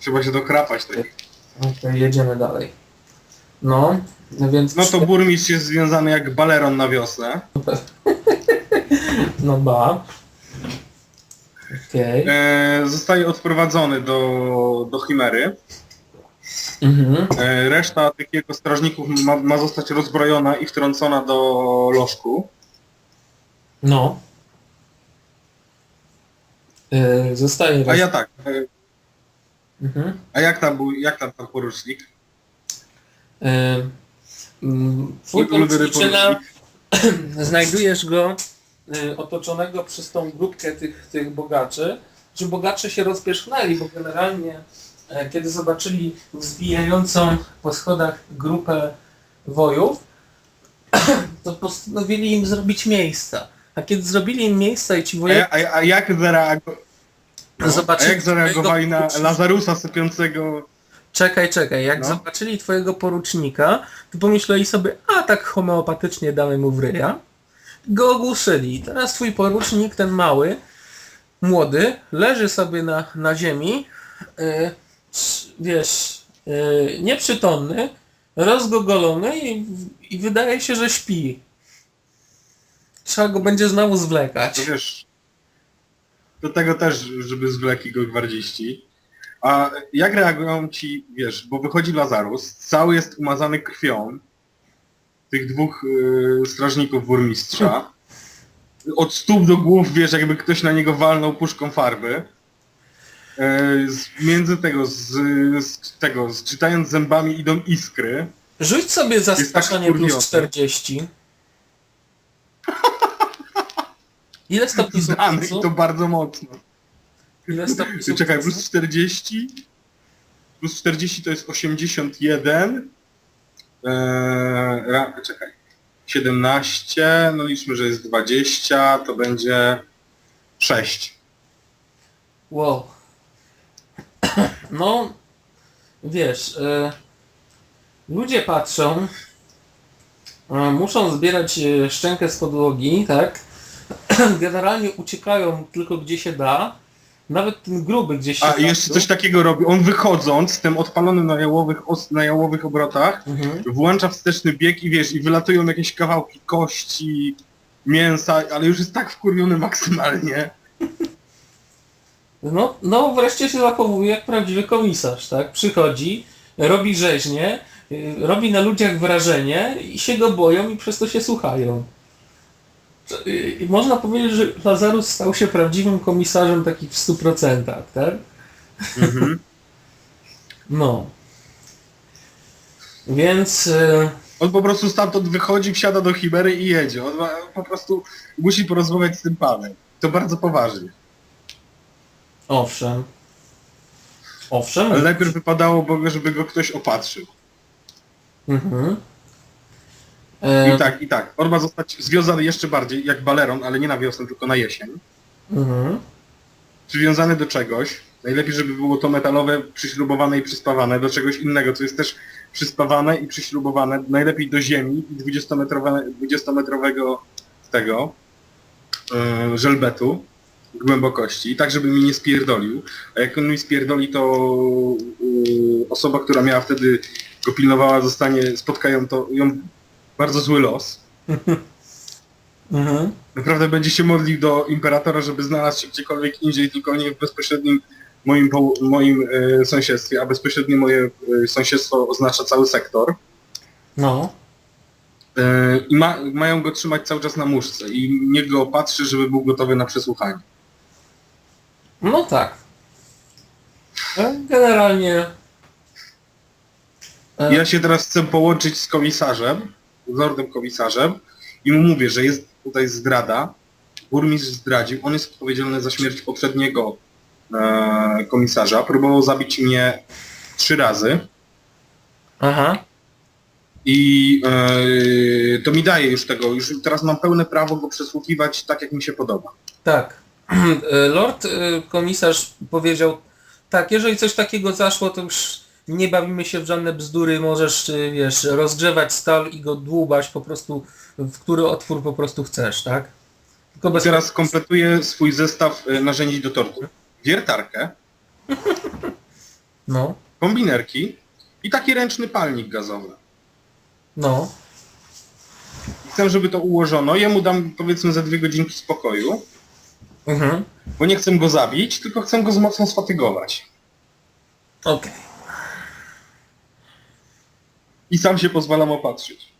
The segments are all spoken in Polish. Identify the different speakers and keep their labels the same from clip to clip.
Speaker 1: Trzeba się dokrapać tak.
Speaker 2: Okej, jedziemy dalej. No, no więc...
Speaker 1: No to burmistrz jest związany jak baleron na wiosnę.
Speaker 2: No ba. Okej.
Speaker 1: E, zostaje odprowadzony do, do Chimery.
Speaker 2: Mhm.
Speaker 1: E, reszta tych jego strażników ma, ma zostać rozbrojona i wtrącona do lożku.
Speaker 2: No. Yy, zostaje...
Speaker 1: A ja tak. E,
Speaker 2: Mhm.
Speaker 1: a jak tam był, jak tam pan porucznik?
Speaker 2: Yy, mm, Twój poruczniczyna, znajdujesz go y, otoczonego przez tą grupkę tych, tych bogaczy, że bogacze się rozpierzchnęli, bo generalnie e, kiedy zobaczyli wzbijającą po schodach grupę wojów, to postanowili im zrobić miejsca. A kiedy zrobili im miejsca i ci
Speaker 1: A, ja- a, a jak zareago... no, a
Speaker 2: zobaczyli
Speaker 1: jak zareagowali na Lazarusa sypiącego...
Speaker 2: Czekaj, czekaj, jak
Speaker 1: No.
Speaker 2: zobaczyli twojego porucznika, to pomyśleli sobie, a tak homeopatycznie damy mu w ryja. Go ogłuszyli. I teraz twój porucznik, ten mały, młody, leży sobie na, na ziemi, yy, sz- wiesz, yy, nieprzytomny, rozgogolony i, i wydaje się, że śpi. Trzeba go będzie znowu zwlekać.
Speaker 1: To wiesz... Do tego też, żeby zwlekli go gwardziści. A jak reagują ci, wiesz, bo wychodzi Lazarus, cały jest umazany krwią tych dwóch y, strażników burmistrza. Od stóp do głów, wiesz, jakby ktoś na niego walnął puszką farby. Y, z, między tego, z, z tego, zczytając zębami idą iskry.
Speaker 2: Rzuć sobie
Speaker 1: tak
Speaker 2: zastraszanie plus
Speaker 1: wkurwiony.
Speaker 2: 40. Ile stopni
Speaker 1: Zdany i
Speaker 2: sukcesu?
Speaker 1: to bardzo mocno.
Speaker 2: Ile stopni sukcesu?
Speaker 1: Czekaj, plus 40. Plus 40 to jest 81. Eee, ra, czekaj. 17, no liczmy, że jest 20, to będzie 6.
Speaker 2: Wow. No, wiesz, e, ludzie patrzą, e, muszą zbierać e, szczękę z podłogi, tak? Generalnie uciekają tylko gdzie się da. Nawet ten gruby gdzieś się
Speaker 1: A i jeszcze coś takiego robi. On wychodząc z tym odpalonym na jałowych, os, na jałowych obrotach,
Speaker 2: Mhm.
Speaker 1: włącza wsteczny bieg i wiesz, i wylatują jakieś kawałki kości, mięsa, ale już jest tak wkurwiony maksymalnie.
Speaker 2: No, no wreszcie się zachowuje jak prawdziwy komisarz, tak? Przychodzi, robi rzeźnie, y, robi na ludziach wrażenie i się go boją i przez to się słuchają. Można powiedzieć, że Lazarus stał się prawdziwym komisarzem taki w 100%, tak?
Speaker 1: Mhm.
Speaker 2: No. Więc y,
Speaker 1: On po prostu stamtąd wychodzi, wsiada do Chimery i jedzie. On ma, po prostu musi porozmawiać z tym panem. To bardzo poważnie.
Speaker 2: owszem. Owszem.
Speaker 1: Ale najpierw wypadało, żeby go ktoś opatrzył.
Speaker 2: Mhm. E,
Speaker 1: I tak, i tak. On ma zostać związany jeszcze bardziej, jak baleron, ale nie na wiosnę, tylko na jesień.
Speaker 2: mhm.
Speaker 1: Przywiązany do czegoś. Najlepiej, żeby było to metalowe, przyśrubowane i przyspawane do czegoś innego, co jest też przyspawane i przyśrubowane najlepiej do ziemi i 20-metrowe, 20-metrowego tego yy, żelbetu głębokości, tak żeby mi nie spierdolił. A jak on mi spierdoli, to yy, osoba, która miała wtedy go pilnowała, zostanie, spotkają to ją bardzo zły los.
Speaker 2: Mhm.
Speaker 1: Naprawdę będzie się modlił do imperatora, żeby znalazł się gdziekolwiek indziej, tylko nie w bezpośrednim moim, moim e, sąsiedztwie, a bezpośrednie moje e, sąsiedztwo oznacza cały sektor.
Speaker 2: No.
Speaker 1: E, I ma, mają go trzymać cały czas na muszce i niech go opatrzy, żeby był gotowy na przesłuchanie.
Speaker 2: No tak. E, Generalnie. e,
Speaker 1: Ja się teraz chcę połączyć z komisarzem, lordem komisarzem i mu mówię, że jest tutaj zdrada. Burmistrz zdradził, on jest odpowiedzialny za śmierć poprzedniego e, komisarza. Próbował zabić mnie trzy razy.
Speaker 2: Aha.
Speaker 1: I e, to mi daje już tego, już teraz mam pełne prawo go przesłuchiwać tak jak mi się podoba.
Speaker 2: Tak. Lord e, komisarz powiedział, tak, jeżeli coś takiego zaszło, to już nie bawimy się w żadne bzdury, możesz, e, wiesz, rozgrzewać stal i go dłubać po prostu, w który otwór po prostu chcesz, tak? Tylko bez...
Speaker 1: Teraz kompletuję swój zestaw e, narzędzi do tortur. Wiertarkę,
Speaker 2: No,
Speaker 1: kombinerki i taki ręczny palnik gazowy.
Speaker 2: no.
Speaker 1: Chcę, żeby to ułożono. Jemu dam powiedzmy za dwie godzinki spokoju,
Speaker 2: Mhm.
Speaker 1: bo nie chcę go zabić, tylko chcę go z mocno sfatygować.
Speaker 2: Okej.
Speaker 1: I sam się pozwalam opatrzyć.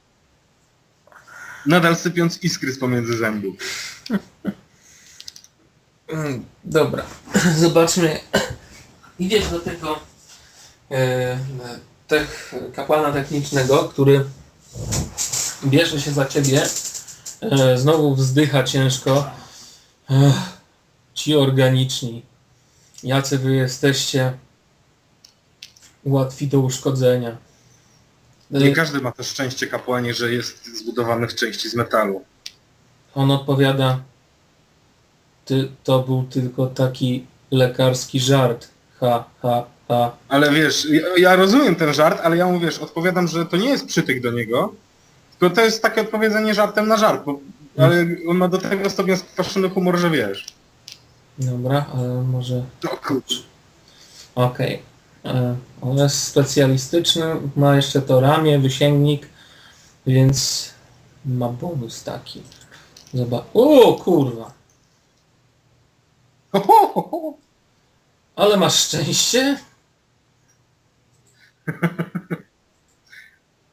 Speaker 1: Nadal sypiąc iskry z pomiędzy zębów.
Speaker 2: Mm, Dobra. Zobaczmy. Idziesz do tego e, tech, kapłana technicznego, który bierze się za ciebie. E, znowu wzdycha ciężko. Ech, ci organiczni. Jacy wy jesteście łatwi do uszkodzenia.
Speaker 1: Nie
Speaker 2: E,
Speaker 1: każdy ma to szczęście kapłanie, że jest zbudowany w części z metalu.
Speaker 2: On odpowiada, ty, to był tylko taki lekarski żart. Ha, ha, ha.
Speaker 1: Ale wiesz, ja, ja rozumiem ten żart, ale ja mu wiesz, odpowiadam, że to nie jest przytyk do niego, tylko to jest takie odpowiedzenie żartem na żart, bo, ale on ma do tego stopnia skwaszony humor, że wiesz.
Speaker 2: Dobra, ale może...
Speaker 1: No kurczę.
Speaker 2: Okej. E, On jest specjalistyczny, ma jeszcze to ramię, wysięgnik, więc ma bonus taki. Zobacz. O kurwa! Ale masz szczęście?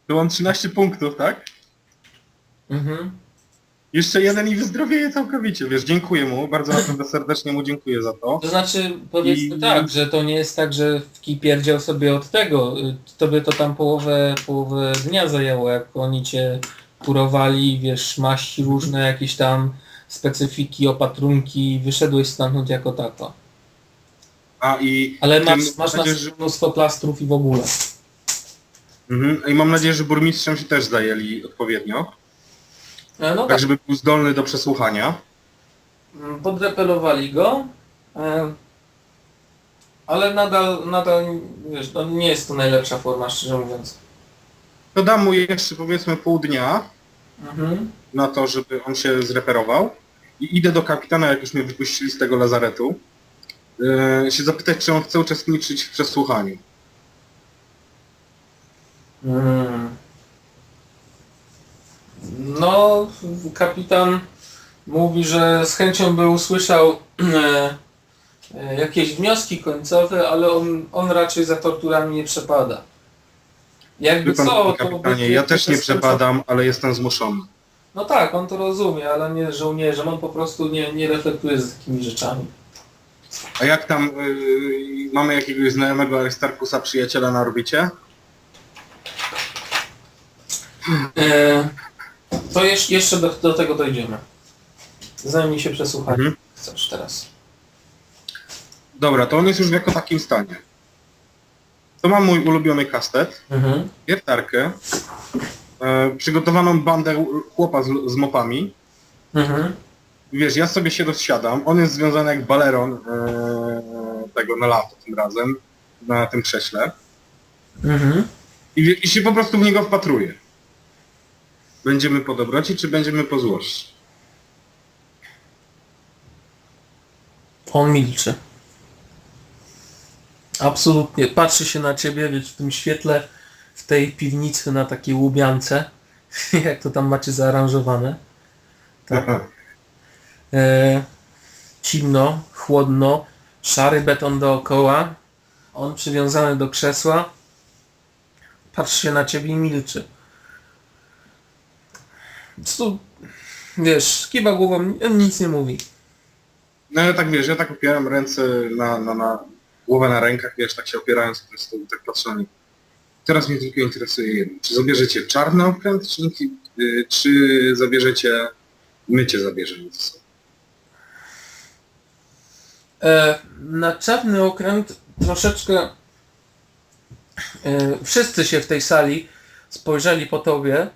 Speaker 1: To mam 13 punktów, tak?
Speaker 2: Mhm.
Speaker 1: Jeszcze jeden i wyzdrowieje całkowicie, wiesz, dziękuję mu, bardzo naprawdę serdecznie mu dziękuję za to.
Speaker 2: To znaczy, powiedzmy
Speaker 1: I-
Speaker 2: tak, że to nie jest tak, że wki pierdział sobie od tego. Y, Tobie to tam połowę, połowę dnia zajęło, jak oni cię kurowali, wiesz, maści różne, jakieś tam specyfiki, opatrunki, wyszedłeś stamtąd jako tako.
Speaker 1: A i...
Speaker 2: Ale
Speaker 1: tym-
Speaker 2: masz, masz na
Speaker 1: że-
Speaker 2: mnóstwo plastrów i w ogóle.
Speaker 1: Mhm. I mam nadzieję, że burmistrzem się też zajęli odpowiednio,
Speaker 2: No
Speaker 1: tak
Speaker 2: tak,
Speaker 1: żeby był zdolny do przesłuchania.
Speaker 2: mm, podrepelowali go, e, ale nadal, nadal, wiesz, no nie jest to najlepsza forma, szczerze mówiąc.
Speaker 1: To dam mu jeszcze powiedzmy pół dnia,
Speaker 2: Mhm.
Speaker 1: na to, żeby on się zreperował. I idę do kapitana, jak już mnie wypuścili z tego lazaretu, yy, się zapytać, czy on chce uczestniczyć w przesłuchaniu.
Speaker 2: Mm. No, kapitan mówi, że z chęcią by usłyszał e, jakieś wnioski końcowe, ale on, on raczej za torturami nie przepada. Jakby
Speaker 1: Wie pan,
Speaker 2: co, to
Speaker 1: kapitanie, ja też nie przepadam, ale jestem zmuszony.
Speaker 2: No tak, on to rozumie, ale nie żołnierzem, on po prostu nie, nie reflektuje z takimi rzeczami.
Speaker 1: A jak tam, yy, mamy jakiegoś znajomego Aristarkusa, przyjaciela na orbicie?
Speaker 2: E, to jeż, jeszcze do, do tego dojdziemy. Zajmij się przesłuchaniem.
Speaker 1: Mhm.
Speaker 2: Chcesz teraz.
Speaker 1: Dobra, to on jest już w jako takim stanie. To mam mój ulubiony kastet,
Speaker 2: Mhm.
Speaker 1: wiertarkę, e, przygotowaną bandę chłopa z, z mopami.
Speaker 2: Mhm.
Speaker 1: Wiesz, ja sobie się rozsiadam, on jest związany jak baleron e, tego na lato tym razem, na tym krześle.
Speaker 2: Mhm.
Speaker 1: I, I się po prostu w niego wpatruję. Będziemy po dobroci, czy będziemy po złości?
Speaker 2: On milczy. Absolutnie. Patrzy się na ciebie, wiesz, w tym świetle, w tej piwnicy na takiej łubiance. Jak to tam macie zaaranżowane. Tak. E, cimno, chłodno, szary beton dookoła. On przywiązany do krzesła. Patrzy się na ciebie i milczy. Po prostu, wiesz, kiwa głową, nic nie mówi.
Speaker 1: No ale tak wiesz, ja tak opieram ręce na, na, na głowę na rękach, wiesz, tak się opierając po prostu, tak patrzę. Teraz mnie tylko interesuje jedno. Czy zabierzecie czarny okręt, czy, czy zabierzecie, my cię zabierzemy ze sobą?
Speaker 2: E, na czarny okręt troszeczkę e, wszyscy się w tej sali spojrzeli po tobie.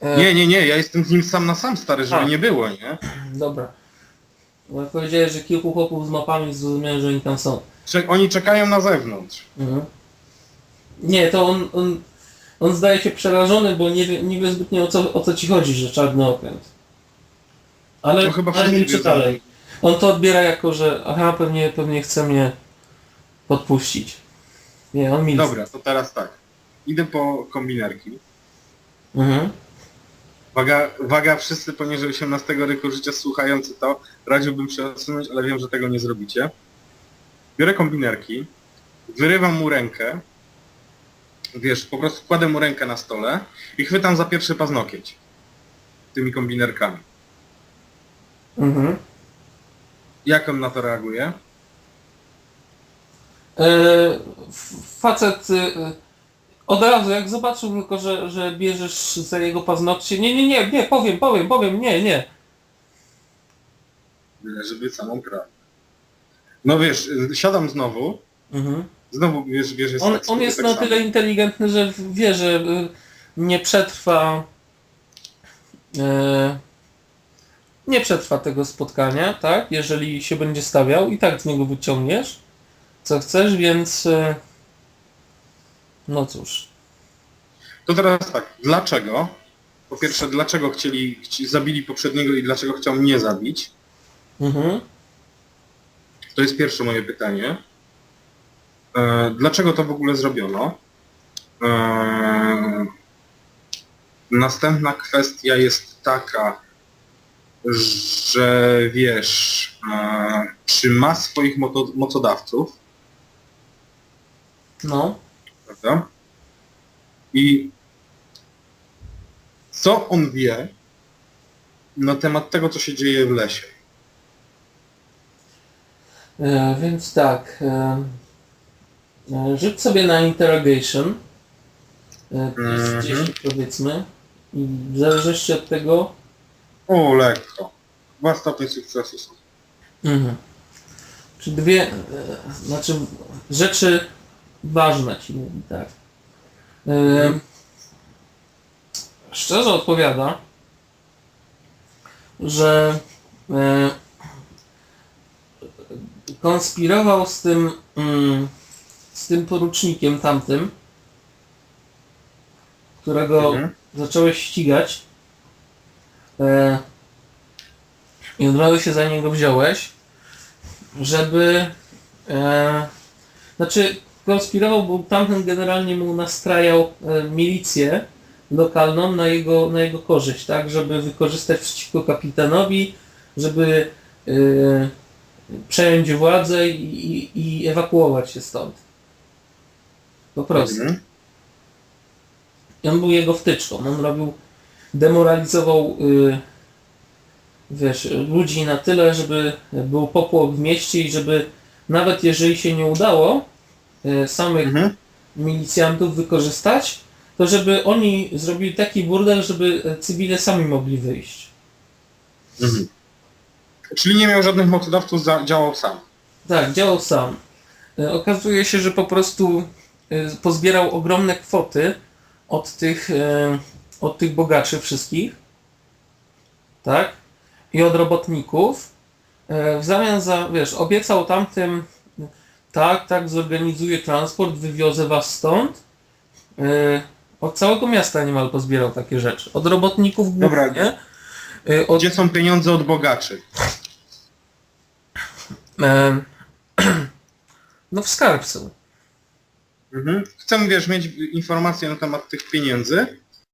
Speaker 2: E,
Speaker 1: Nie, nie, nie, ja jestem z nim sam na sam stary, żeby
Speaker 2: A.
Speaker 1: nie było, nie?
Speaker 2: Dobra. Bo jak powiedziałeś, że kilku chłopów z mapami zrozumiałem, że oni tam są.
Speaker 1: Cze- oni czekają na zewnątrz.
Speaker 2: Mhm. Nie, to on, on, on zdaje się przerażony, bo nie wie, nie wie zbytnio o co, o co ci chodzi, że czarny okręt. Ale,
Speaker 1: To chyba
Speaker 2: ale
Speaker 1: wszyscy
Speaker 2: milczy
Speaker 1: wiedzą.
Speaker 2: dalej. On to odbiera jako, że aha, pewnie, pewnie chce mnie podpuścić. Nie, on milczy.
Speaker 1: Dobra, to teraz tak. Idę po kombinerki.
Speaker 2: Mhm.
Speaker 1: Waga, waga wszyscy poniżej 18 roku życia słuchający to, radziłbym się odsunąć, ale wiem, że tego nie zrobicie. Biorę kombinerki, wyrywam mu rękę, wiesz, po prostu kładę mu rękę na stole i chwytam za pierwszy paznokieć tymi kombinerkami.
Speaker 2: Mhm.
Speaker 1: Jak on na to reaguje?
Speaker 2: F- facet e, od razu jak zobaczył tylko, że, że bierzesz za jego paznokcie, nie, nie, nie, nie, powiem, powiem, powiem, nie, nie.
Speaker 1: Byle, żeby samą prawdę. No wiesz, y, siadam znowu,
Speaker 2: Mhm.
Speaker 1: znowu wiesz, wiesz jest
Speaker 2: On,
Speaker 1: tak
Speaker 2: on jest
Speaker 1: tak
Speaker 2: na
Speaker 1: samo.
Speaker 2: tyle inteligentny, że wie, że y, nie przetrwa e, nie przetrwa tego spotkania, tak? Jeżeli się będzie stawiał i tak z niego wyciągniesz co chcesz, więc e, no cóż.
Speaker 1: To teraz tak, dlaczego? Po pierwsze, dlaczego chcieli, chci, zabili poprzedniego i dlaczego chciał mnie zabić?
Speaker 2: Mhm.
Speaker 1: To jest pierwsze moje pytanie. E, dlaczego to w ogóle zrobiono? E, następna kwestia jest taka, że wiesz, e, czy ma swoich mocodawców,
Speaker 2: No.
Speaker 1: Prawda? I co on wie na temat tego, co się dzieje w lesie?
Speaker 2: E, więc tak. E, e, rzuć sobie na interrogation. E, plus
Speaker 1: Mhm.
Speaker 2: 10 powiedzmy. I w zależności od tego.
Speaker 1: O, lekko. Dwa stopnie sukcesu są.
Speaker 2: Mhm. Czy dwie. E, znaczy rzeczy ważne ci mówi, tak. Szczerze odpowiada, że e, konspirował z tym mm, z tym porucznikiem tamtym, którego
Speaker 1: Mhm.
Speaker 2: zacząłeś ścigać e, i od razu się za niego wziąłeś, żeby e, znaczy konspirował, bo tamten generalnie mu nastrajał e, milicję lokalną na jego, na jego korzyść, tak, żeby wykorzystać przeciwko kapitanowi, żeby e, przejąć władzę i, i, i ewakuować się stąd. Po prostu.
Speaker 1: Mhm.
Speaker 2: I on był jego wtyczką. On robił, demoralizował y, wiesz, ludzi na tyle, żeby był popłoch w mieście i żeby nawet jeżeli się nie udało samych
Speaker 1: Mhm.
Speaker 2: milicjantów wykorzystać, to żeby oni zrobili taki burdel, żeby cywile sami mogli wyjść.
Speaker 1: Mhm. Czyli nie miał żadnych mocodawców, działał sam.
Speaker 2: Tak, działał sam. Y, Okazuje się, że po prostu y, pozbierał ogromne kwoty od tych, od tych bogaczy wszystkich, tak? I od robotników. W zamian za, wiesz, obiecał tamtym, tak, tak, zorganizuję transport, wywiozę was stąd. Y, Od całego miasta niemal pozbierał takie rzeczy. Od robotników
Speaker 1: Dobra.
Speaker 2: głównie. Od,
Speaker 1: Gdzie są pieniądze od bogaczy?
Speaker 2: e, no w skarbcu.
Speaker 1: Mhm. Chcę, wiesz, mieć informacje na temat tych pieniędzy,